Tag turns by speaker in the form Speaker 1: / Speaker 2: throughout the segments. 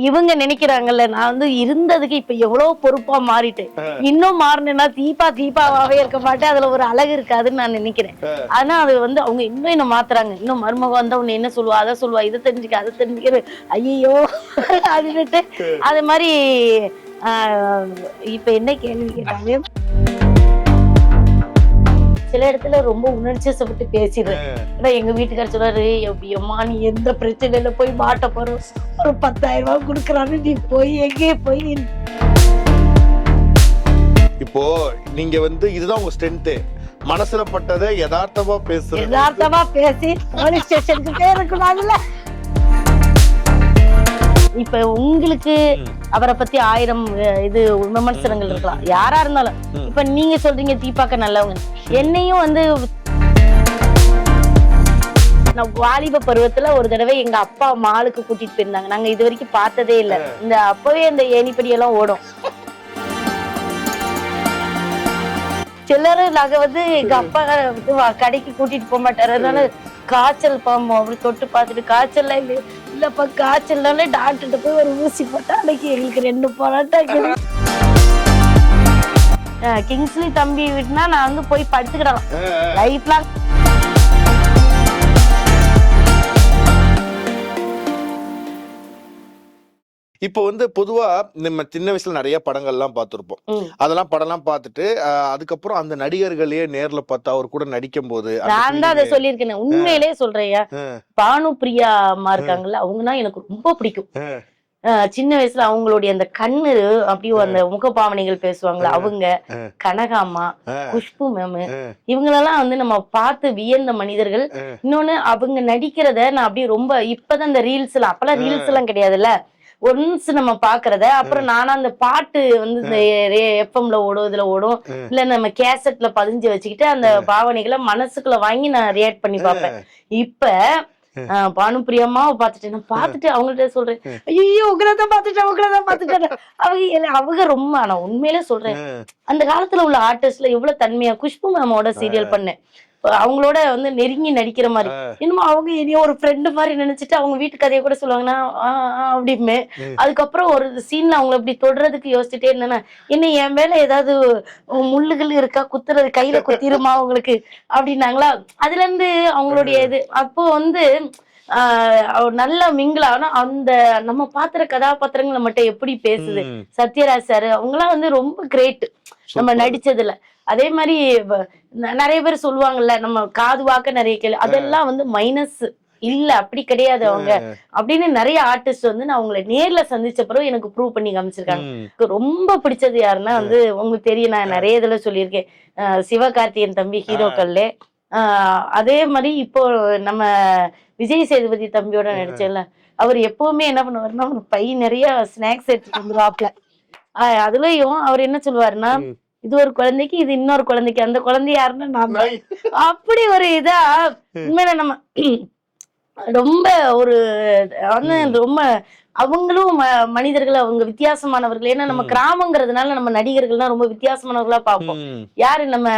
Speaker 1: இவங்க நினைக்கிறாங்கல்ல நான் வந்து இருந்ததுக்கு இப்ப எவ்வளவு பொறுப்பா மாறிட்டேன் இன்னும் மாறினேன்னா தீபா தீபாவாவே இருக்க மாட்டேன். அதுல ஒரு அழகு இருக்காதுன்னு நான் நினைக்கிறேன். ஆனா அது வந்து அவங்க இன்னும் என்ன மாத்துறாங்க. இன்னும் மருமக வந்தா உன்னை என்ன சொல்லுவா அதை சொல்லுவா இதை தெரிஞ்சுக்க அதை தெரிஞ்சுக்க ஐயோ அப்படின்ட்டு அது மாதிரி ஆஹ், இப்ப என்ன கேள்வி கேட்டாங்க? சில இடத்துல ரொம்ப உணர்ச்சிசப்பட்டு பேசிடுறேன் ஆனா எங்க வீட்டுக்காரர் சொல்றாரு எப்படியம்மா நீ எந்த பிரச்சனையில போய் மாட்ட போற? ஒரு பத்தாயிரம் ரூபாய் கொடுக்குறான்னு நீ போய் எங்கேயே போய்
Speaker 2: இப்போ நீங்க வந்து இதுதான் உங்க ஸ்ட்ரென்த் மனசுல பட்டதை யதார்த்தமா பேசுறது.
Speaker 1: யதார்த்தமா பேசி போலீஸ் ஸ்டேஷனுக்கு போயிருக்கலாம்ல இப்ப உங்களுக்கு அவரை பத்தி ஆயிரம் இது விமர்சனங்கள் இருக்கலாம். யாரா இருந்தாலும். இப்ப நீங்க சொல்றீங்க தீபாக்க நல்லவங்க. என்னையும் வந்து நான் வாலிப பருவத்துல ஒரு தடவை எங்க அப்பா மாலுக்கு கூட்டிட்டு போயிருந்தாங்க. நாங்க இது வரைக்கும் பார்த்ததே இல்ல. இந்த அப்பவே இந்த ஏணிப்படி எல்லாம் ஓடும். சிலர் நாங்க வந்து எங்க அப்பா கடைக்கு கூட்டிட்டு போக மாட்டாரு. அதனால காய்ச்சல் பாம்பு அப்படி தொட்டு பார்த்துட்டு காய்ச்சல் இல்லை இல்லப்பா காய்ச்சல்னால டாக்டர்கிட்ட போய் ஒரு ஊசி போட்டா அன்னைக்கு எங்களுக்கு ரெண்டு போராட்டம் கிங்ஸ்லி தம்பி விட்டுனா நான் வந்து போய் படுத்துக்கிடலாம் லைஃப் லாங்
Speaker 2: இப்போ வந்து பொதுவா நம்ம சின்ன வயசுல நிறைய படங்கள்லாம் பார்த்திருப்போம். அதெல்லாம் படம்லாம் பார்த்துட்டு அதுக்கப்புறம் அந்த நடிகர்களையே நேர்ல பார்த்தா அவர் கூட நடிக்கும் போது அந்த
Speaker 1: நான் தான் அதை சொல்லியிருக்கேன் உண்மையிலேயே சொல்றேன் பானு பிரியா அம்மா இருக்காங்கல்ல அவங்கன்னா எனக்கு ரொம்ப பிடிக்கும். சின்ன வயசுல அவங்களுடைய அந்த கண்ணு அப்படியே அந்த முகபாவனைகள் பேசுவாங்களா அவங்க
Speaker 2: ஆ,
Speaker 1: குஷ்பு மேம் இவங்களெல்லாம் வந்து நம்ம பார்த்து வியந்த மனிதர்கள். இன்னொன்னு அவங்க நடிக்கிறத நான் அப்படியே ரொம்ப இப்பதான் இந்த ரீல்ஸ் எல்லாம் அப்பெல்லாம் ரீல்ஸ் எல்லாம் கிடையாதுல்ல. ஒன்ஸ் நம்ம பாக்குறத அப்புறம் நானா அந்த பாட்டு வந்து இந்த எஃப்எம்ல ஓடும் இதுல ஓடும். இல்ல நம்ம கேசட்ல பதிஞ்சு வச்சுக்கிட்டு அந்த பாவனைகளை மனசுக்குள்ள வாங்கி நான் ரியாக்ட் பண்ணி பார்ப்பேன். இப்ப ஆஹ், பானுப்பிரியம்மாவை பார்த்துட்டு நான் பார்த்துட்டு அவங்கள்ட்ட சொல்றேன். ஐயோ உங்களதான் பார்த்துட்டேன் உங்களதான் பார்த்துட்டேன். அவங்க அவங்க ரொம்ப நான் உண்மையிலே சொல்றேன். அந்த காலத்துல உள்ள ஆர்டிஸ்ட்ல எவ்வளவு தன்மையா குஷ்பு மேமோட சீரியல் பண்ணேன். அவங்களோட வந்து நெருங்கி நடிக்கிற மாதிரி. இன்னும் அவங்க இனியோ ஒரு ஃப்ரெண்டு மாதிரி நினைச்சிட்டு அவங்க வீட்டு கதையை கூட சொல்லுவாங்கன்னா அப்படிமே. அதுக்கப்புறம் ஒரு சீன்ல அவங்கள இப்படி தொடுறதுக்கு யோசிச்சுட்டே இருந்தேன்னா என்ன என் மேல ஏதாவது முள்ளுகள் இருக்கா? குத்துறது கையில குத்திருமா அவங்களுக்கு அப்படின்னாங்களா? அதுல இருந்து அவங்களுடைய இது. அப்போ வந்து நல்ல மிங்கிள் ஆனா அந்த நம்ம பாத்திர கதாபாத்திரங்களை மட்டும் எப்படி பேசுது. சத்யராஜ் சார் அவங்கலாம் வந்து ரொம்ப கிரேட் நம்ம. நடிச்சதுல. அதே மாதிரி நிறைய பேர் சொல்லுவாங்கல்ல நம்ம காது வாக்க நிறைய கேள்வி அதெல்லாம் வந்து மைனஸ் இல்ல அப்படி கிடையாது அவங்க. அப்படின்னு நிறைய ஆர்டிஸ்ட் வந்து நான் அவங்களை நேர்ல சந்திச்ச பிறகு எனக்கு ப்ரூவ் பண்ணி காமிச்சிருக்காங்க. ரொம்ப பிடிச்சது யாருன்னா வந்து உங்களுக்கு தெரியும் நான் நிறைய இதுல சொல்லியிருக்கேன். சிவகார்த்தியன் தம்பி ஹீரோக்கள்ல. அதே மாதிரி இப்போ நம்ம விஜய் சேதுபதி தம்பியோட நடிச்சேன்ல அவர் எப்பவுமே என்ன பண்ணுவாருன்னா பை நிறைய ஸ்நாக்ஸ் எடுத்துட்டு வந்துருவாப்ல ஆஹ் அதுலயும் அவர் என்ன சொல்லுவாருன்னா. இது ஒரு குழந்தைக்கு இது இன்னொரு குழந்தைக்கு அந்த குழந்தை யாருன்னா.
Speaker 2: நாய்.
Speaker 1: அப்படி ஒரு இதா உண்மையில நம்ம ரொம்ப ஒரு வந்து ரொம்ப அவங்களும் ம- மனிதர்கள் அவங்க வித்தியாசமானவர்கள் ஏன்னா நம்ம. கிராமங்கிறதுனால நம்ம நடிகர்கள்லாம் ரொம்ப வித்தியாசமானவர்களா பார்ப்போம். யாரு நம்ம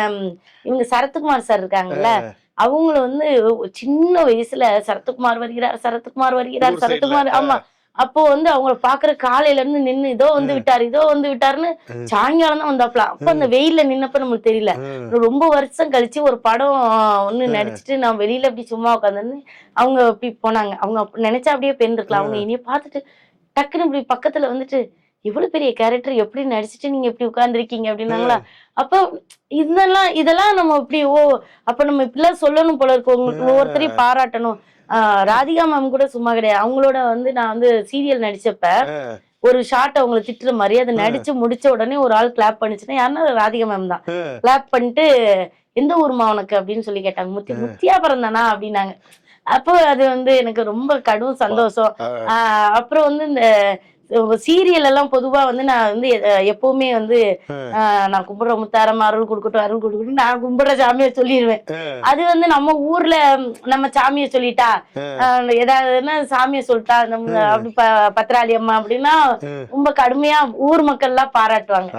Speaker 1: இவங்க சரத்குமார் சார் இருக்காங்கல்ல அவங்கள வந்து சின்ன வயசுல சரத்குமார் வருகிறார் சரத்குமார் வருகிறார் சரத்குமார். ஆமா அப்போ வந்து அவங்கள பாக்குற காலையில இருந்து நின்னு இதோ வந்து விட்டாரு இதோ வந்து விட்டாருன்னு. சாயங்காலம் தான் வந்தாப்ல அப்ப அந்த வெயில்ல நின்னப்ப நம்மளுக்கு தெரியல. ரொம்ப வருஷம் கழிச்சு ஒரு படம் ஒண்ணு நடிச்சுட்டு நான் வெளியில அப்படி சும்மா உட்காந்து அவங்க அப்படி போனாங்க. அவங்க நினைச்சா அப்படியே பெண் இருக்கலாம் அவங்க இனிய பார்த்துட்டு டக்குன்னு இப்படி பக்கத்துல வந்துட்டு இவ்வளவு பெரிய கேரக்டர் எப்படி நடிச்சிட்டு நீங்க இப்படி உட்கார்ந்துருக்கீங்க? அப்படின்னாங்களா. அப்போ இதெல்லாம் இதெல்லாம் நம்ம இப்படி ஓ அப்ப நம்ம இப்படிலாம் சொல்லணும் போல இருக்கு. உங்களுக்கு ஒவ்வொருத்தரையும் பாராட்டணும். ராதிகா மேம் கூட சும்மா கிடையாது. அவங்களோட வந்து நான் வந்து சீரியல் நடிச்சப்ப. ஒரு ஷார்ட் அவங்கள திட்டுற மாதிரி அதை நடிச்சு முடிச்ச உடனே ஒரு ஆள் கிளாப் பண்ணிச்சுன்னா யாருன்னா ராதிகா மேம் தான். கிளாப் பண்ணிட்டு எந்த ஊர்மா உனக்கு? அப்படின்னு சொல்லி கேட்டாங்க. முத்தி முத்தியா பிறந்தானா அப்படின்னாங்க. அப்போ அது வந்து எனக்கு ரொம்ப கடும் சந்தோஷம். அப்புறம் வந்து இந்த சீரியல் எல்லாம் பொதுவா வந்து நான் வந்து எப்பவுமே வந்து நான் கும்பிடுற முத்தாரம் அருள் கொடுக்கட்டும் அருள் கொடுக்கட்டும் நான் கும்பிடுற சாமியை சொல்லிடுவேன். அது வந்து நம்ம ஊர்ல நம்ம சாமியை சொல்லிட்டா ஏதாவதுன்னா சாமியை சொல்லிட்டா நம்ம அப்படி ப- பத்ராளி அம்மா அப்படின்னா. ரொம்ப கடுமையா ஊர் மக்கள் எல்லாம் பாராட்டுவாங்க.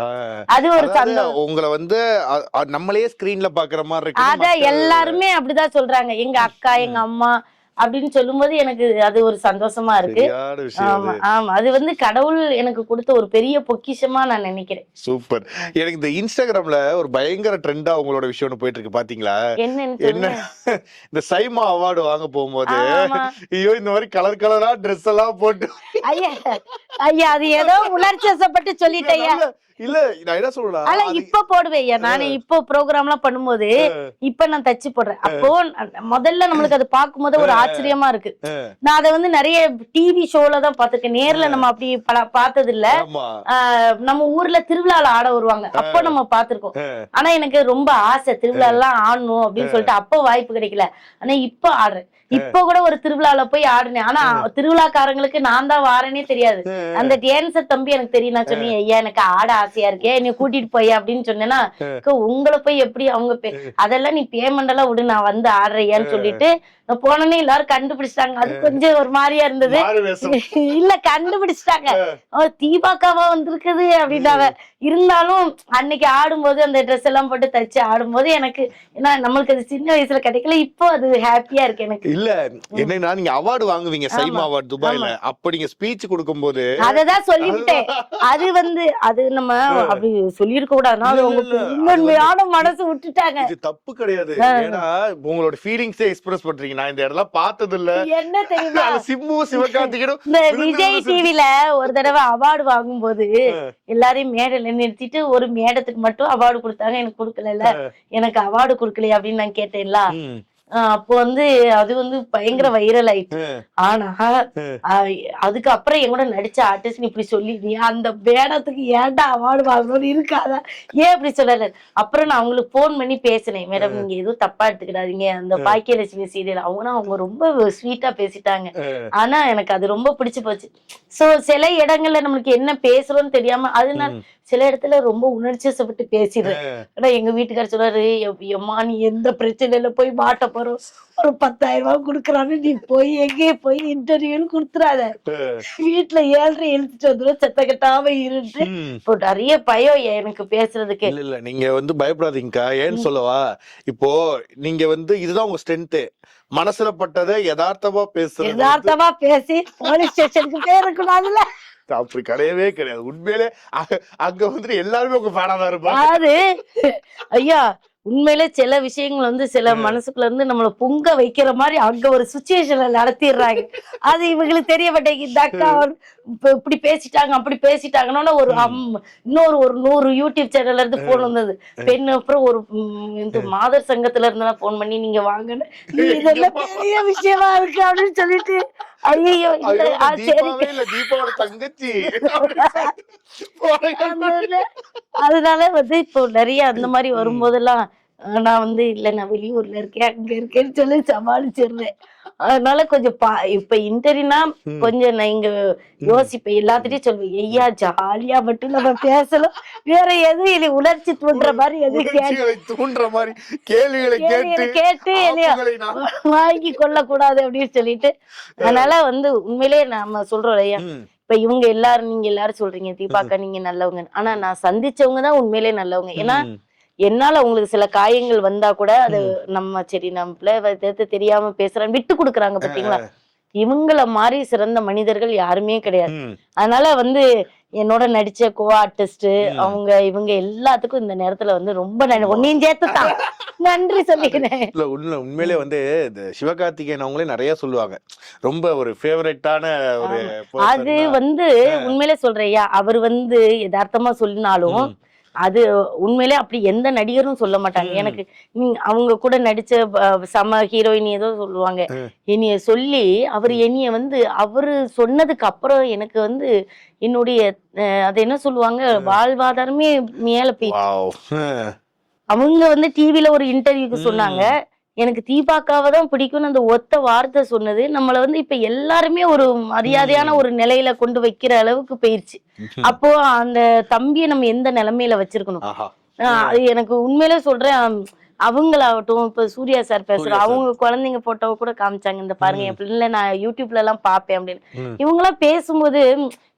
Speaker 1: அது ஒரு சந்தோஷம்.
Speaker 2: உங்களை வந்து நம்மளே ஸ்கிரீன்ல பாக்குற மாதிரி இருக்கு
Speaker 1: அத எல்லாருமே அப்படிதான் சொல்றாங்க. எங்க அக்கா எங்க அம்மா அப்படின்னு சொல்லும்போது எனக்கு அது ஒரு சந்தோஷமா இருக்கு. ஆமா. ஆமா. அது வந்து கடவுள் எனக்கு கொடுத்த ஒரு பெரிய பொக்கிஷமா நான் நினைக்கிறேன்.
Speaker 2: சூப்பர். எனக்கு இந்த இன்ஸ்டாகிராம்ல ஒரு பயங்கர ட்ரெண்டா உங்களோட விஷயம் போயிட்டு இருக்கு. பாத்தீங்களா? என்ன? இந்த சைமா அவார்டு வாங்க போகும்போது. ஐயோ இந்த மாதிரி கலர் கலரா ட்ரெஸ் எல்லாம் போட்டு
Speaker 3: ஐயா ஐயா அது ஏதோ உணர்ச்சி சொல்லிட்டேயா
Speaker 2: இல்ல நான் என்ன சொல்றேன்
Speaker 1: ஆனா இப்ப போடுவேன் நானே இப்போ ப்ரோக்ராம் எல்லாம் பண்ணும்போது இப்ப நான் தச்சு போடுறேன். அப்போ முதல்ல நம்மளுக்கு அது பார்க்கும்போது ஒரு ஆச்சரியமா இருக்கு. நான் அதை வந்து நிறைய டிவி ஷோல தான் பாத்திருக்கேன் நேர்ல நம்ம அப்படி பார்த்தது இல்ல நம்ம ஊர்ல திருவிழால ஆட வருவாங்க. அப்போ நம்ம பார்த்திருக்கோம். ஆனா எனக்கு ரொம்ப ஆசை திருவிழா எல்லாம் ஆடணும் அப்படின்னு சொல்லிட்டு அப்போ வாய்ப்பு கிடைக்கல. ஆனா இப்ப ஆடுறேன். இப்ப கூட ஒரு திருவிழால போய் ஆடினேன். ஆனா திருவிழாக்காரங்களுக்கு நான் தான் வாரேனே தெரியாது. அந்த டான்சர் தம்பி எனக்கு தெரியும். நான் சொன்னேன் ஐயா எனக்கு ஆட ஆசையா இருக்கே. என்னை கூட்டிட்டு போய் அப்படின்னு சொன்னேன்னா உங்களை போய் எப்படி அவங்க அதெல்லாம் நீ பேமெண்ட் எல்லாம் விடு. நான் வந்து ஆடுறியான்னு சொல்லிட்டு நான் போனோன்னே எல்லாரும் கண்டுபிடிச்சிட்டாங்க. அது கொஞ்சம் ஒரு மாதிரியா இருந்தது. இல்ல கண்டுபிடிச்சிட்டாங்க. தீபாக்காவா வந்திருக்குது அப்படின்னாவ இருந்தாலும் அன்னைக்கு ஆடும்போது அந்த ட்ரெஸ் எல்லாம் போட்டு தச்சு ஆடும்போது எனக்கு ஏன்னா நம்மளுக்கு அது சின்ன வயசுல கிடைக்கல இப்போ அது ஹாப்பியா இருக்கு எனக்கு.
Speaker 2: இல்ல என்னன்னா நீங்க அவார்டு வாங்குவீங்க சைமா அவார்டு துபாய்ல. அப்ப நீங்க ஸ்பீச் கொடுக்கும்போது
Speaker 1: அததான் சொல்லிவிட்டேன். அது வந்து அது நம்ம அப்படி சொல்லியிருக்க கூடாதுன்னா அது
Speaker 2: இல்ல,
Speaker 1: உங்க மனசு விட்டுட்டாங்க.
Speaker 2: இது தப்பு கிடையாது. ஏன்னா உங்களோட ஃபீலிங்ஸே எக்ஸ்பிரஸ் பண்றீங்க. நான் இந்த இடம்லாம் பார்த்தது இல்ல
Speaker 1: என்ன தெரியுமா?
Speaker 2: சிம்பு சிவகார்த்திகனும்
Speaker 1: இந்த விஜய் டிவில ஒரு தடவை அவார்டு வாங்கும்போது எல்லாரையும் மேடையில நிறுத்திட்டு ஒரு மேடத்துக்கு மட்டும் அவார்டு கொடுத்தாங்க. எனக்கு கொடுக்கல எனக்கு அவார்டு கொடுக்கலையா அப்படின்னு நான் கேட்டேன்ல. அப்போ வந்து அது வந்து பயங்கர வைரல் ஆயிடுச்சு
Speaker 2: ம்,
Speaker 1: ஆனா ஆஹ் அதுக்கு அப்புறம் என் கூட நடிச்ச ஆர்டிஸ்ட் இப்படி சொல்லிடுறியா அந்த மேடத்துக்கு ஏன்டா அவார்டு வாங்கணும்னு இருக்காதா? ஏன் இப்படி சொல்லல அப்புறம் நான் அவங்களுக்கு ஃபோன் பண்ணி பேசினேன். மேடம் நீங்க எதுவும் தப்பா எடுத்துக்கிடாதீங்க அந்த பாக்கியலட்சுமி சீரியல் அவங்க அவங்க ரொம்ப ஸ்வீட்டா பேசிட்டாங்க. ஆனா எனக்கு அது ரொம்ப பிடிச்சு போச்சு. சோ சில இடங்கள்ல நம்மளுக்கு என்ன பேசுறோம்னு தெரியாம அதனால
Speaker 2: ம்.
Speaker 1: சில இடத்துல ரொம்ப உணர்ச்சிசப்பட்டு பேசிடுறேன் ஆனா எங்க வீட்டுக்காரர் சொல்றாரு "எப்- எம்மா நீ எந்த பிரச்சனையில போய் மாட்ட போறோம் ஒரு பத்தாயிரம் ரூபாய் கொடுக்குறான்னு நீ போய் எங்கேயே போய் இன்டர்வியூன்னு கொடுத்துறாத. வீட்டுல ஏழ்ரை எழுத்துட்டு வந்துடும் செத்த கட்டாம இருந்துட்டு
Speaker 2: ம்.
Speaker 1: இப்போ நிறைய பயம் எனக்கு பேசுறதுக்கு.
Speaker 2: இல்ல இல்ல. நீங்க வந்து பயப்படாதீங்கக்கா. ஏன்னு சொல்லவா? இப்போ நீங்க வந்து இதுதான் உங்க ஸ்ட்ரென்த் மனசுல பட்டதை யதார்த்தமா பேசுறது
Speaker 3: யதார்த்தமா பேசி போலீஸ் ஸ்டேஷனுக்கு போயிருக்கூடாதுல்ல
Speaker 2: அப்படி கிடையவே கிடையாது. உண்மையிலே அங்க வந்துட்டு எல்லாருமே உங்க ஃபேனா தான் இருப்பாங்க.
Speaker 1: ஐயா உண்மையிலே சில விஷயங்கள் வந்து சில மனசுக்குள்ள இருந்து நம்மள பொங்க வைக்கிற மாதிரி அங்க ஒரு சுச்சுவேஷன்ல நடத்திடுறாங்க. அது இவங்களுக்கு தெரிய மாட்டேங்குது இந்த அக்கா இப்படி பேசிட்டாங்க அப்படி பேசிட்டாங்கன்னா ஒரு அம்- இன்னொரு ஒரு நூறு யூடியூப் சேனல்ல இருந்து போன் வந்தது. பெண் அப்புறம் ஒரு இந்த மாதர் சங்கத்துல இருந்து போன் பண்ணி நீங்க வாங்கன்னு இதெல்லாம் பெரிய விஷயமா இருக்கு அப்படின்னு சொல்லிட்டு ஐயோ
Speaker 2: தீபாவோட தங்கச்சி.
Speaker 1: அதனால வந்து இப்போ நிறைய அந்த மாதிரி வரும்போதெல்லாம் நான் வந்து இல்ல நான் வெளியூர்ல இருக்கேன் அங்க இருக்கேன்னு சொல்லி சமாளிச்சிடுறேன் அதனால கொஞ்சம் பா இப்ப இன்டர்வியூனா கொஞ்சம் நான் இங்க யோசிப்பேன். எல்லாத்திட்டையும் சொல்லுவேன் ஐயா ஜாலியா மட்டும் நம்ம பேசலாம் வேற எதுவும் இல்லை உணர்ச்சி தூண்டுற மாதிரி எதுவும்
Speaker 2: தூண்டுற மாதிரி கேள்விகளை கேட்டு
Speaker 1: கேட்டு வாங்கி கொள்ள கூடாது அப்படின்னு சொல்லிட்டு அதனால வந்து உண்மையிலேயே நாம சொல்றோம் ஐயா இப்ப இவங்க எல்லாரும் நீங்க எல்லாரும் சொல்றீங்க தீபாக்கா நீங்க நல்லவங்க ஆனா நான் சந்திச்சவங்க தான் உண்மையிலே நல்லவங்க. ஏன்னா. என்னால உங்களுக்கு சில காயங்கள் வந்தா கூட அது நம்ம சரி நம்மள தெரியாம பேசுறேன் விட்டு கொடுக்குறாங்க பாத்தீங்களா? இவங்கள மாதிரி சிறந்த மனிதர்கள் யாருமே கிடையாது. அதனால வந்து என்னோட நடிச்ச கோ ஆர்டிஸ்ட் அவங்க இவங்க எல்லாத்துக்கும் இந்த நேரத்துல வந்து ரொம்ப நன்றி ஒன்னையும் சேர்த்துதான் நன்றி சொல்லிக்கிறேன்.
Speaker 2: இல்ல உண்மை உண்மையிலே வந்து இந்த சிவகார்த்திகேயன் அவங்களே நிறைய சொல்லுவாங்க. ரொம்ப ஒரு ஃபேவரட்டான ஒரு
Speaker 1: அது. வந்து உண்மையிலே சொல்றேயா அவர் வந்து யதார்த்தமா சொல்லினாலும். அது உண்மையிலே அப்படி எந்த நடிகரும் சொல்ல மாட்டாங்க. எனக்கு அவங்க கூட நடிச்ச சம ஹீரோயின் ஏதோ சொல்லுவாங்க. என்னைய சொல்லி அவர் என்னைய வந்து அவரு சொன்னதுக்கு அப்புறம் எனக்கு வந்து என்னுடைய அது என்ன சொல்லுவாங்க வாழ்வாதாரமே மேல போய். அவங்க வந்து டிவில ஒரு இன்டர்வியூக்கு. சொன்னாங்க எனக்கு தீபாக்காவை தான் பிடிக்கும்னு அந்த ஒத்த வார்த்தை சொன்னது. நம்மள வந்து இப்ப எல்லாருமே ஒரு மரியாதையான ஒரு நிலையில கொண்டு வைக்கிற அளவுக்கு போயிருச்சு. அப்போ அந்த தம்பியை நம்ம எந்த நிலைமையில வச்சிருக்கணும்? அது எனக்கு உண்மையிலே சொல்றேன். அவங்களாகட்டும் இப்ப சூர்யா சார் பேசுறோம். அவங்க குழந்தைங்க போட்டோ கூட காமிச்சாங்க இந்த பாருங்க என் பிள்ளை நான் யூடியூப்ல எல்லாம் பாப்பேன் அப்படின்னு.
Speaker 2: ம்.
Speaker 1: இவங்க எல்லாம் பேசும்போது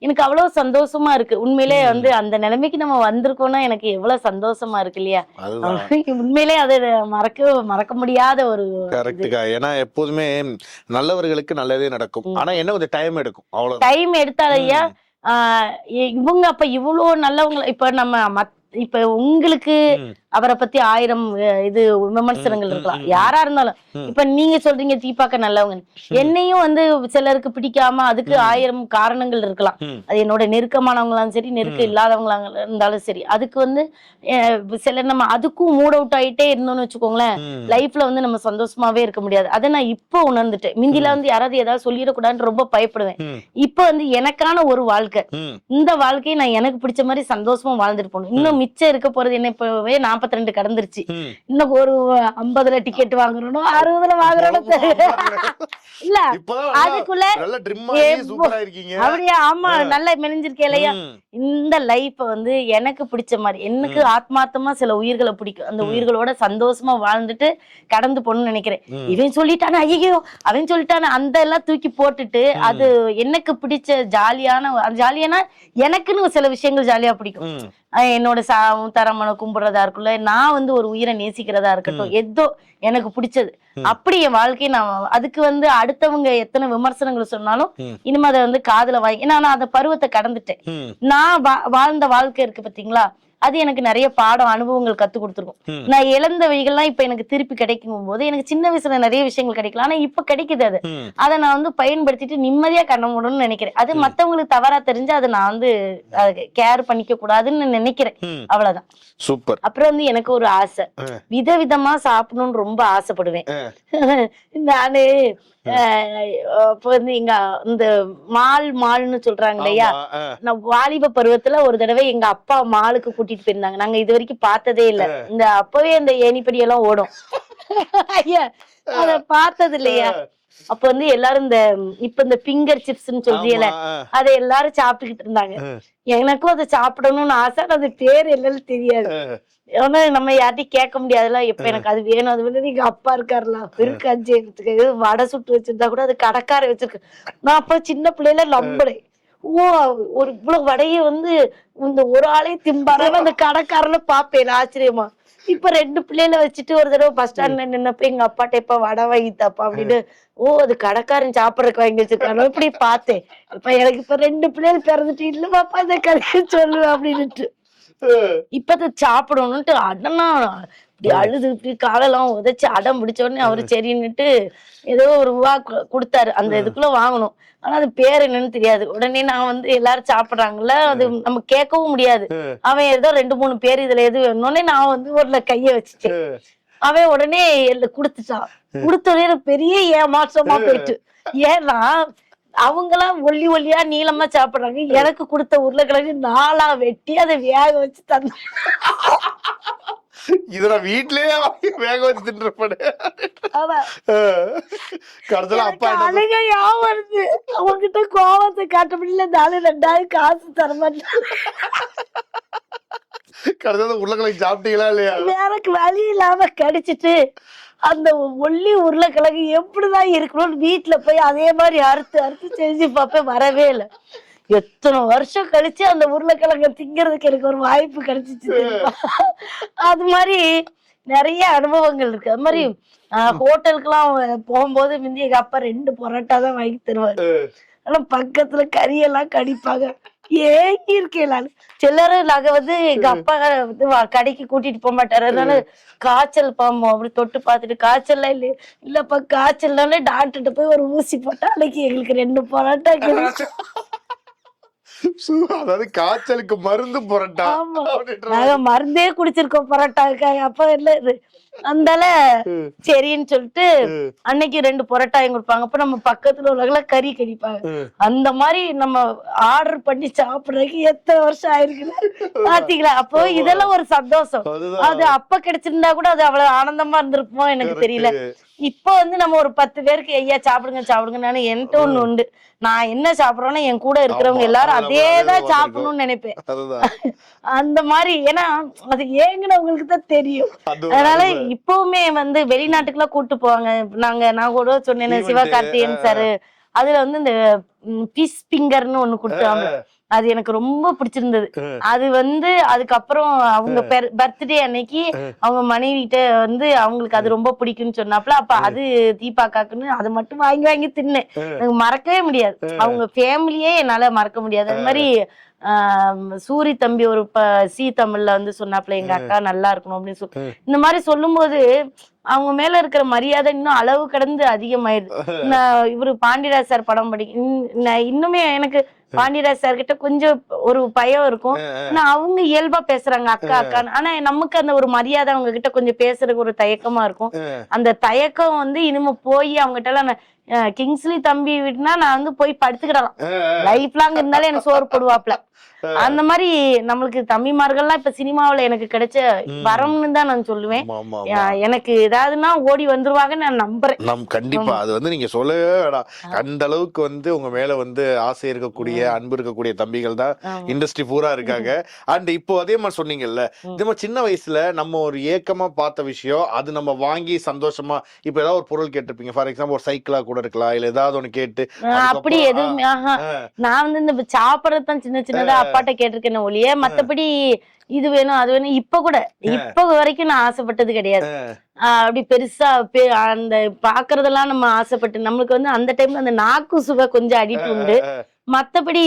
Speaker 1: எனக்கு அவ்வளவு சந்தோஷமா இருக்கு. உண்மையிலே வந்து அந்த நிலைமைக்கு நம்ம வந்திருக்கோம்னா எனக்கு எவ்வளவு சந்தோஷமா இருக்கு இல்லையா? உண்மையிலே அது மறக்க மறக்க முடியாத ஒரு
Speaker 2: கரெக்டுக்கா ஏன்னா எப்போதுமே நல்லவர்களுக்கு நல்லதே நடக்கும். ஆனா என்ன கொஞ்சம் டைம் எடுக்கும். அவ்வளவு
Speaker 1: டைம் எடுத்தாலையா இவங்க அப்ப இவ்வளவு நல்லவங்க இப்ப நம்ம மத்- இப்ப உங்களுக்கு. அவரை பத்தி ஆயிரம் இது விமர்சனங்கள் இருக்கலாம் யாரா இருந்தாலும். இப்ப நீங்க சொல்றீங்க தீபாக்க நல்லவங்க என்னையும் வந்து சிலருக்கு பிடிக்காம அதுக்கு. ஆயிரம் காரணங்கள் இருக்கலாம். அது என்னோட நெருக்கமானவங்களாலும் சரி நெருக்கம்
Speaker 2: ம்.
Speaker 1: இல்லாதவங்களா இருந்தாலும் சரி அதுக்கு வந்து சில நம்ம அதுக்கும் மூட் அவுட் ஆயிட்டே இருந்தோம்னு வச்சுக்கோங்களேன். லைஃப்ல வந்து நம்ம சந்தோஷமாவே இருக்க முடியாது அதை நான் இப்போ உணர்ந்துட்டேன் மிந்தில வந்து யாராவது ஏதாவது சொல்லிடக்கூடாதுன்னு ரொம்ப பயப்படுவேன். இப்போ வந்து எனக்கான ஒரு வாழ்க்கை. இந்த வாழ்க்கையை நான் எனக்கு பிடிச்ச மாதிரி சந்தோஷமா வாழ்ந்துட்டு போகணும் இன்னும் மிச்சம் இருக்க போறது என்ன இப்பவே நாற்பத்தி ரெண்டு கடந்துருச்சு. இன்னும் ஒரு ஐம்பதுல டிக்கெட் வாங்குறணும் அறுபதுல வாங்குறணும் இல்ல அதுக்குள்ள அப்படியே ஆமா. நல்லா மெலிஞ்சிருக்கே இல்லையா. இந்த லைஃப் வந்து எனக்கு பிடிச்ச மாதிரி எனக்கு ஆத்மார்த்தமா சில உயிர்களை பிடிக்கும் அந்த. உயிர்களோட சந்தோஷமா வாழ்ந்துட்டு கடந்து போகணும்னு நினைக்கிறேன். இவன் சொல்லிட்டானே ஐயோ அவன் சொல்லிட்டானே அந்த எல்லாம் தூக்கி போட்டுட்டு. அது எனக்கு பிடிச்ச ஜாலியான ஜாலியானா எனக்குன்னு சில விஷயங்கள் ஜாலியா பிடிக்கும் என்னோட சா தரமனை கும்பிடுறதா இருக்குல்ல நான் வந்து ஒரு உயிரை நேசிக்கிறதா இருக்கட்டும் ஏதோ எனக்கு பிடிச்சது. அப்படி என் வாழ்க்கையை நான் அதுக்கு வந்து அடுத்தவங்க எத்தனை விமர்சனங்கள் சொன்னாலும். இனிமே அதை வந்து காதுல வாங்கி ஏன்னா நான் அந்த பருவத்தை கடந்துட்டேன். நான் வா- வாழ்ந்த வாழ்க்கை இருக்கு பாத்தீங்களா அது எனக்கு நிறைய பாடம் அனுபவங்கள் கத்து கொடுத்துருக்கும். நான் இழந்தவைகள்லாம் இப்ப எனக்கு திருப்பி கிடைக்கும் போது எனக்கு சின்ன வயசுல நிறைய விஷயங்கள் கிடைக்கல ஆனா இப்ப கிடைக்குது அது. அதை நான் வந்து பயன்படுத்திட்டு நிம்மதியா கண்ண மூடணும்னு நினைக்கிறேன் அது மத்தவங்களுக்கு தவறா தெரிஞ்சு அதை நான் வந்து கேர் பண்ணிக்க கூடாதுன்னு நினைக்கிறேன். அவ்வளவுதான்
Speaker 2: சூப்பர்
Speaker 1: அப்புறம் வந்து எனக்கு ஒரு ஆசை. விதவிதமா சாப்பிடணும்னு ரொம்ப ஆசைப்படுவேன். நானு இப்ப வந்து இங்க இந்த மால் மால்னு சொல்றாங்க இல்லையா. நான் வாலிப பருவத்துல ஒரு தடவை எங்க அப்பா மாலுக்கு கூட்டிட்டு போயிருந்தாங்க. நாங்க இது வரைக்கும் பார்த்ததே இல்ல. இந்த அப்பவே அந்த ஏணிப்படி எல்லாம் ஓடும். ஐயா அத பார்த்தது இல்லையா? அப்ப வந்து எல்லாரும் இந்த இப்ப இந்த பிங்கர் சிப்ஸ்ன்னு சொல்றீல. அதை எல்லாரும் சாப்பிட்டுக்கிட்டு இருந்தாங்க. எனக்கும் அதை சாப்பிடணும்னு ஆசை அது பேர் என்னன்னு தெரியாது. ஆனா நம்ம யார்ட்டையும் கேட்க முடியாதுல இப்ப எனக்கு அது வேணும் அது வேணும் எங்க அப்பா இருக்காருல எடுத்துக்க வடை சுட்டு வச்சிருந்தா கூட அது கடைக்கார வச்சிருக்கு. நான் அப்ப சின்ன பிள்ளையில நம்புறேன் ஓ ஒரு இவ்வளவு வடையை வந்து இந்த ஒரு ஆளே திம்பாருன்னு அந்த கடைக்காரன பாப்பேன் ஆச்சரியமா. இப்ப ரெண்டு பிள்ளைல வச்சுட்டு ஒரு தடவை பஸ் ஸ்டாண்ட்ல நின்னப்ப எங்க அப்பாட்ட இப்ப வடை வாங்கி தாப்பா அப்படின்னு ஓ அது கடைக்காரன் சாப்பிடறதுக்கு வாங்கி வச்சிருக்கானோ இப்படி பார்த்தேன். இப்ப எனக்கு இப்ப ரெண்டு பிள்ளைகள் பிறந்துட்டு இல்ல பாப்பா இந்த கதையை சொல்லு அப்படின்னுட்டு. இப்ப அதை சாப்பிடணும்ட்டு அடனா இப்படி அழுது இப்படி காலெல்லாம் உதைச்சு அடம் பிடிச்ச உடனே அவரு சரின்னுட்டு ஏதோ ஒரு ரூபா கொடுத்தாரு. அந்த இதுக்குள்ள வாங்கணும். ஆனா அது பேர் என்னன்னு தெரியாது. உடனே நான் வந்து எல்லாரும் சாப்பிடுறாங்கல்ல அது நம்ம கேட்கவும் முடியாது. அவன் ஏதோ ரெண்டு மூணு பேர் இதுல எது வேணும்னே நான் வந்து ஒரு கைய வச்சுட்டேன். அவன் உடனே குடுத்துட்டான். கொடுத்த உடனே எனக்கு பெரிய ஏமாற்றமா போயிட்டு. ஏன்னா அவங்களாம் ஒல்லி ஒல்லியா நீளமா சாப்பிடுறாங்க. எனக்கு கொடுத்த உருளைக்கிழங்கு நாளா வெட்டி அதை வேக வச்சு தந்த
Speaker 2: இத நான் வீட்லயே வேக வச்சு தின்றப்படு கடைசியில அப்பா என்ன
Speaker 1: அழுகையா வருது. அவங்கிட்ட கோவத்தை காட்ட முடியல நாலு ரெண்டாயிரம் காசு தர மாட்டேன்
Speaker 2: கடைசியில உருளைக்கிழங்கு சாப்பிட்டீங்களா இல்லையா?
Speaker 1: வேறக்கு வழி இல்லாம கடிச்சிட்டு அந்த ஒல்லி உருளைக்கிழங்கு எப்படிதான் இருக்கணும்னு வீட்டுல போய் அதே மாதிரி அறுத்து அறுத்து செஞ்சு பார்ப்பேன் வரவே இல்லை. எத்தனை வருஷம் கழிச்சு அந்த உருளைக்கிழங்க திங்கிறதுக்கு எனக்கு ஒரு வாய்ப்பு கிடைச்சிச்சு? அது மாதிரி நிறைய அனுபவங்கள் இருக்கு. அது மாதிரி ஹோட்டலுக்குலாம் போகும்போது முந்தி எங்க அப்பா ரெண்டு பரோட்டா தான் வாங்கி தருவாரு. ஆனா பக்கத்துல கறியெல்லாம் கடிப்பாங்க. ஏங்கி இருக்கேன் நான். சிலர் நாங்க வந்து எங்க அப்பா வந்து கடைக்கு கூட்டிட்டு போக மாட்டாரு. அதனால காய்ச்சல் பாம்போம் அப்படி தொட்டு பார்த்துட்டு காய்ச்சல்லாம் இல்லையே. இல்லப்பா காய்ச்சல்னாலே டாக்டர்கிட்ட போய் ஒரு ஊசி போட்டா அன்னைக்கு எங்களுக்கு ரெண்டு பரோட்டா கிடைச்சு
Speaker 2: அதாவது காய்ச்சலுக்கு மருந்து புரட்டா
Speaker 1: நாங்க மருந்தே குடிச்சிருக்கோம் பரோட்டாவுக்காக அப்ப இல்ல அந்தால. சரின்னு சொல்லிட்டு. அன்னைக்கு ரெண்டு பரோட்டாயும் கொடுப்பாங்க. அப்ப நம்ம பக்கத்துல உள்ளவங்கள கறி கடிப்பாங்க. அந்த மாதிரி நம்ம ஆர்டர் பண்ணி சாப்பிடுறதுக்கு எத்தனை வருஷம் ஆயிருக்குன்னு பாத்தீங்களா? அப்போ இதெல்லாம் ஒரு சந்தோஷம். அது அப்ப கிடைச்சிருந்தா கூட அது அவ்வளவு ஆனந்தமா இருந்திருக்குமோ எனக்கு தெரியல. இப்போ வந்து நம்ம ஒரு பத்து பேருக்கு ஐயா சாப்பிடுங்க சாப்பிடுங்கன்னு என்கிட்ட ஒண்ணு உண்டு. நான் என்ன சாப்பிடுறேன்னா என் கூட இருக்கிறவங்க எல்லாரும் அதே தான் சாப்பிடணும்னு நினைப்பேன். அந்த மாதிரி ஏன்னா அது ஏங்குனவங்களுக்கு தான் தெரியும்.
Speaker 2: அது
Speaker 1: அதனால
Speaker 2: அது-
Speaker 1: இப்பவுமே வந்து வெளிநாட்டுக்குலாம் கூட்டு போவாங்க. நாங்க நான் கூட சொன்னேன் சிவகார்த்தியன் சார் அதுல வந்து இந்த ஃபிஷ் பிங்கர்னு ஒண்ணு கொடுத்தாங்க அது எனக்கு ரொம்ப பிடிச்சிருந்தது. அது வந்து அதுக்கப்புறம் அவங்க பர்த்டே அன்னைக்கு அவங்க மனைவி கிட்ட வந்து அவங்களுக்கு அது ரொம்ப பிடிக்கும்னு சொன்னாப்ல. அப்ப அது தீபாக்காக்குன்னு அது மட்டும் வாங்கி வாங்கி தின்னேன். எனக்கு மறக்கவே முடியாது. அவங்க ஃபேமிலியே என்னால மறக்க முடியாது. அது மாதிரி சூரி தம்பி ஒரு ப சி தமிழ்ல வந்து சொன்னாப்ல எங்க அக்கா நல்லா இருக்கணும் அப்படின்னு சொல்லி. இந்த மாதிரி சொல்லும்போது அவங்க மேல இருக்கிற மரியாதை இன்னும் அளவு கடந்து அதிகமாயிருது. நான் இவரு பாண்டியராஜ் சார் படம் படி இன்னுமே எனக்கு பாண்டியராஜ் சார் கிட்ட கொஞ்சம் ஒரு பயம் இருக்கும். ஆனா அவங்க இயல்பா பேசுறாங்க அக்கா அக்கான்னு. ஆனா நமக்கு அந்த ஒரு மரியாதை அவங்க கிட்ட கொஞ்சம் பேசுறதுக்கு ஒரு தயக்கமா இருக்கும். அந்த தயக்கம் வந்து இனிமே போய் அவங்க கிட்ட எல்லாம் கிங்ஸ்லி தம்பி விட்டுனா நான் வந்து போய் படுத்துக்கிடலாம். லைஃப் லாங் இருந்தாலே எனக்கு சோறு போடுவாப்ல அந்த மாதிரி நம்மளுக்கு தம்பிமார்கள்லாம் இப்ப சினிமாவுல எனக்கு கிடைச்ச வரம்னு தான் நான் சொல்லுவேன். எனக்கு ஏதாவதுன்னா ஓடி வந்துருவாங்கன்னு நான் நம்புறேன்.
Speaker 2: நம் கண்டிப்பா. அது வந்து நீங்க சொல்லவே வேணாம். அந்த அளவுக்கு வந்து உங்க மேல வந்து ஆசை இருக்கக்கூடிய அன்பு இருக்கக்கூடிய தம்பிகள் தான். இண்டஸ்ட்ரி பூரா இருக்காங்க. அண்ட் இப்போ அதே மாதிரி சொன்னீங்கல்ல இதே மாதிரி சின்ன வயசுல நம்ம ஒரு ஏக்கமா பார்த்த விஷயம் அது நம்ம வாங்கி சந்தோஷமா இப்ப ஏதாவது ஒரு பொருள் கேட்டிருப்பீங்க. ஃபார் எக்ஸாம்பிள் ஒரு சைக்கிளா கூட இருக்கலாம் இல்ல ஏதாவது ஒண்ணு கேட்டு
Speaker 1: அப்படி எதுவுமே நான் வந்து இந்த சாப்பிடறது தான் சின்ன சின்னதா அப்பாட்ட கேட்டிருக்கேன் ஒழிய மத்தபடி இது வேணும் அது வேணும். இப்ப கூட இப்ப வரைக்கும் நான் ஆசைப்பட்டது கிடையாது. அப்படி பெருசா அந்த பாக்குறதெல்லாம் நம்ம ஆசைப்பட்டு நம்மளுக்கு வந்து அந்த டைம்ல அந்த நாக்கு சுவை கொஞ்சம் அடிட்டு உண்டு. மத்தபடி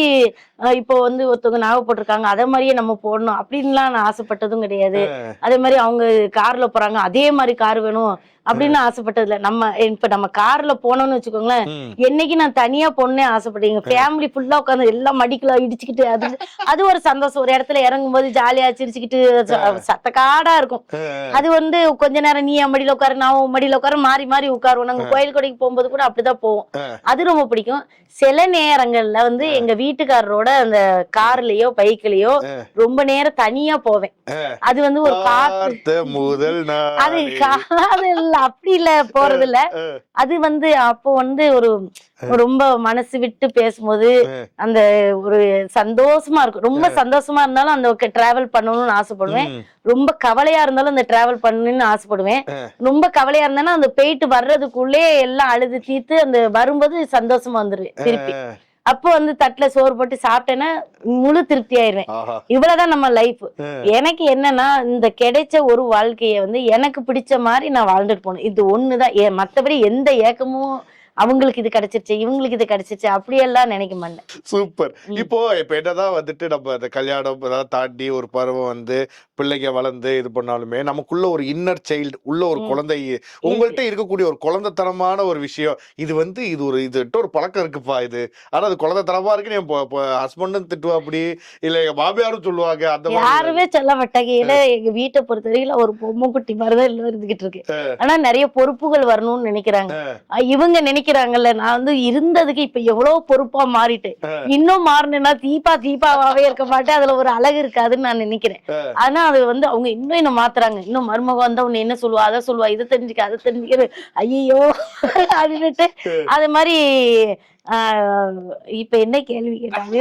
Speaker 1: இப்போ வந்து ஒருத்தவங்க நாவை போட்டிருக்காங்க அதே மாதிரியே நம்ம போடணும். அப்படின்லாம் நான் ஆசைப்பட்டதும் கிடையாது. அதே மாதிரி அவங்க கார்ல போறாங்க அதே மாதிரி கார் வேணும். அப்படின்னு ஆசைப்பட்டது இல்ல நம்ம இப்ப நம்ம கார்ல போனோம்னு வச்சுக்கோங்களேன். என்னைக்கு நான் தனியா பொண்ணே ஆசைப்பட்டேன். எங்க ஃபேமிலி ஃபுல்லா உட்காந்து எல்லாம் மடிக்கல இடிச்சுக்கிட்டு அது அது ஒரு சந்தோஷம். ஒரு இடத்துல இறங்கும் போது ஜாலியா சிரிச்சுக்கிட்டு சத்தக்காடா இருக்கும். அது வந்து கொஞ்ச நேரம் நீ என் மடியில உட்காரு நான் உன் மடியில உட்காரு மாறி மாறி உட்காருவோம். நாங்க கோயில் கொடைக்கு போகும்போது கூட அப்படிதான் போவோம். அது ரொம்ப பிடிக்கும். சில நேரங்கள்ல வந்து எங்க வீட்டுக்காரரோட அந்த கார்லயோ பைக்லயோ ரொம்ப நேரம் தனியா போவேன். அது வந்து ஒரு காத்து
Speaker 2: முதல்
Speaker 1: அது
Speaker 2: நாள்
Speaker 1: காதல் அப்படி இல்ல போறது இல்ல அது வந்து அப்போ வந்து ஒரு ரொம்ப மனசு விட்டு பேசும்போது அந்த ஒரு சந்தோஷமா இருக்கும். ரொம்ப சந்தோஷமா இருந்தாலும் அந்த டிராவல் பண்ணணும்னு ஆசைப்படுவேன். ரொம்ப கவலையா இருந்தாலும் அந்த டிராவல் பண்ணணும்னு ஆசைப்படுவேன். ரொம்ப கவலையா இருந்தாலும் அந்த போயிட்டு வர்றதுக்குள்ளே எல்லாம் அழுது தீர்த்து அந்த வரும்போது சந்தோஷமா வந்துருவேன் திருப்பி. அப்போ வந்து தட்டுல சோறு போட்டு சாப்பிட்டேன்னா முழு திருப்தி ஆயிருவேன். இவ்வளவுதான் நம்ம லைஃப் எனக்கு என்னன்னா இந்த கிடைச்ச ஒரு வாழ்க்கைய வந்து எனக்கு பிடிச்ச மாதிரி நான் வாழ்ந்துட்டு போகணும். இது ஒண்ணுதான். மத்தபடி எந்த ஏக்கமும் அவங்களுக்கு இது கிடைச்சிருச்சு இவங்களுக்கு இது கிடைச்சிருச்சு அப்படியெல்லாம் நினைக்க மாட்டேன்
Speaker 2: சூப்பர் இப்போ இப்ப என்னதான் வந்துட்டு நம்ம அந்த கல்யாணம் இதெல்லாம் தாண்டி ஒரு பருவம் வந்து பிள்ளைங்க வளர்ந்து இது பண்ணாலுமே நமக்குள்ள ஒரு இன்னர் சைல்டு உள்ள ஒரு. குழந்தை உங்கள்கிட்ட இருக்கக்கூடிய ஒரு குழந்தைத்தனமான ஒரு விஷயம். இது வந்து இது ஒரு இதுட்ட ஒரு பழக்கம் இருக்குப்பா இது. ஆனா அது குழந்தைத்தனமா இருக்குன்னு என் ஹஸ்பண்டும் திட்டுவா அப்படி இல்ல எங்க மாமியாரும் சொல்லுவாங்க அந்த
Speaker 1: யாருமே சொல்ல மாட்டாங்க. ஏன்னா எங்க வீட்டை பொறுத்த வரைக்கும் ஒரு பொம்மை குட்டி மாதிரிதான் எல்லாம் இருந்துகிட்டு இருக்கு. ஆனா நிறைய பொறுப்புகள் வரணும்னு நினைக்கிறாங்க. இவங்க நினைக்கிறாங்கல்ல நான் வந்து இருந்ததுக்கு இப்ப எவ்வளவு பொறுப்பா மாறிட்டேன். இன்னும் மாறினேன்னா தீபா தீபாவாவே இருக்க மாட்டேன். அதுல ஒரு அழகு இருக்காதுன்னு நான் நினைக்கிறேன். ஆனா அது வந்து அவங்க இன்னும் என்ன மாத்துறாங்க. இன்னும் மருமகம் வந்தா உன்னை என்ன சொல்லுவா? அதை சொல்லுவா இதை தெரிஞ்சுக்க அதை தெரிஞ்சுக்க ஐயோ அப்படின்னுட்டு. அது மாதிரி இப்ப என்ன கேள்வி கேட்டாங்க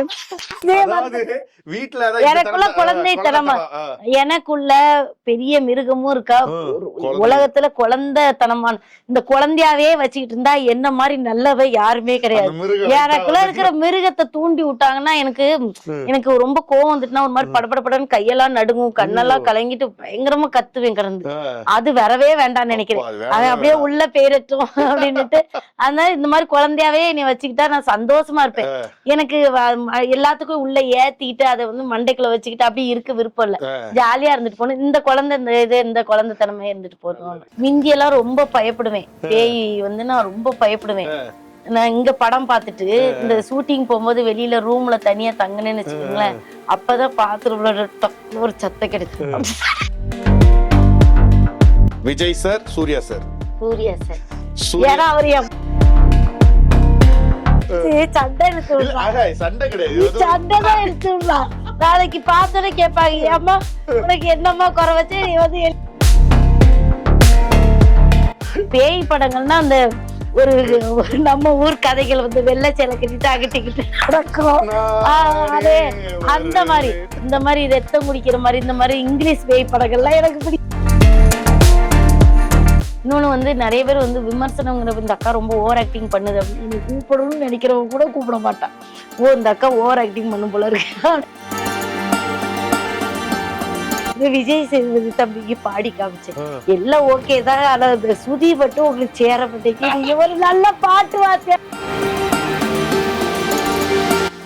Speaker 1: எனக்குள்ள. குழந்தைத்தனம்,
Speaker 2: ஆ.
Speaker 1: எனக்குள்ள பெரிய மிருகமும் இருக்கா ஒரு
Speaker 2: குழந்தை.
Speaker 1: உலகத்துல குழந்தைத்தனமான இந்த குழந்தையாவே வச்சுக்கிட்டு இருந்தா என்ன மாதிரி நல்லவ யாருமே கிடையாது எனக்குள்ள இருக்கிற மிருகத்தை தூண்டி விட்டாங்கன்னா எனக்கு. எனக்கு ரொம்ப கோவம் வந்துட்டுனா ஒரு மாதிரி படபடபடன்னு கையெல்லாம் நடுங்கும் கண்ணெல்லாம் கலங்கிட்டு பயங்கரமா கத்துவேன் கிடந்து. அது வரவே வேண்டாம்னு நினைக்கிறேன்
Speaker 2: அது
Speaker 1: அப்படியே. உள்ள பேரட்டும் அப்படின்னுட்டு அதனால இந்த மாதிரி குழந்தையாவே நீ வச்சுக்கிட்டா நான் சந்தோஷமா இருப்பேன். எனக்கு எல்லாத்துக்கும் உள்ள ஏத்திக்கிட்டு அதை வந்து மண்டைக்குள்ள வச்சுக்கிட்டு அப்படியே இருக்க விருப்பம் இல்ல. ஜாலியா இருந்துட்டு போகணும் இந்த குழந்தை இந்த இது இந்த குழந்தைத்தனமே இருந்துட்டு போதும் மிந்தி எல்லாம் ரொம்ப பயப்படுவேன். பேய் வந்து நான் ரொம்ப பயப்படுவேன். நான் இங்க படம் பார்த்துட்டு இந்த ஷூட்டிங் போகும்போது வெளியில ரூம்ல தனியா தங்கினேன்னு வச்சுக்கோங்களேன் அப்பதான் பாத்ரூம்ல ஒரு சத்தம் கிடைச்சு
Speaker 2: Vijay sir Suriya sir.
Speaker 1: Suriya sir. ஏன்னா அவர் என் சண்டை இழுத்து
Speaker 2: சண்டை கிடையாது.
Speaker 1: சண்டை தான் இழுத்து. நாளைக்கு பார்த்தோன்னே கேட்பாங்க ஏம்மா உனக்கு என்னம்மா குறை வச்சு நீ வந்து பேய் படங்கள்னா அந்த ஒரு நம்ம ஊர் கதைகள் வந்து வெள்ளை சேலை கட்டிட்டு அகட்டிக்கிட்டு நடக்கும் அதே அந்த மாதிரி இந்த மாதிரி ரத்தம் குடிக்கிற மாதிரி இந்த மாதிரி இங்கிலீஷ் பேய் படங்கள்லாம் எனக்கு பிடிக்கும். இன்னொன்னு வந்து நிறைய பேர் வந்து விமர்சனங்கிற இந்த அக்கா ரொம்ப ஓவர் ஆக்டிங் பண்ணுது அப்படின்னு கூப்பிடணும்னு நினைக்கிறவங்க கூட கூப்பிட மாட்டான். ஓ இந்த அக்கா ஓவர் ஆக்டிங் பண்ணும் போல இருக்கு. விஜய் சேதுபதி தம்பிக்கு பாடி காமிச்சேன் எல்லாம் ஓகே தான். ஆனா இந்த சுதி மட்டும் உங்களுக்கு சேர நீங்க ஒரு நல்ல பாட்டு வாத்தியா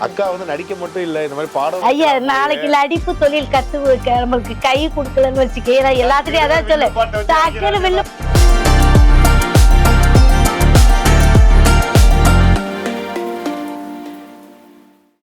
Speaker 2: அக்கா வந்து நடிக்க மட்டும் இல்ல இந்த மாதிரி பாடம்
Speaker 1: ஐயா நாளைக்கு நடிப்பு தொழில் கத்து வைக்க நம்மளுக்கு கை கொடுக்கலன்னு வச்சுக்க எல்லாத்துலயும் அதான் சொல்லு டக்குனு வெளில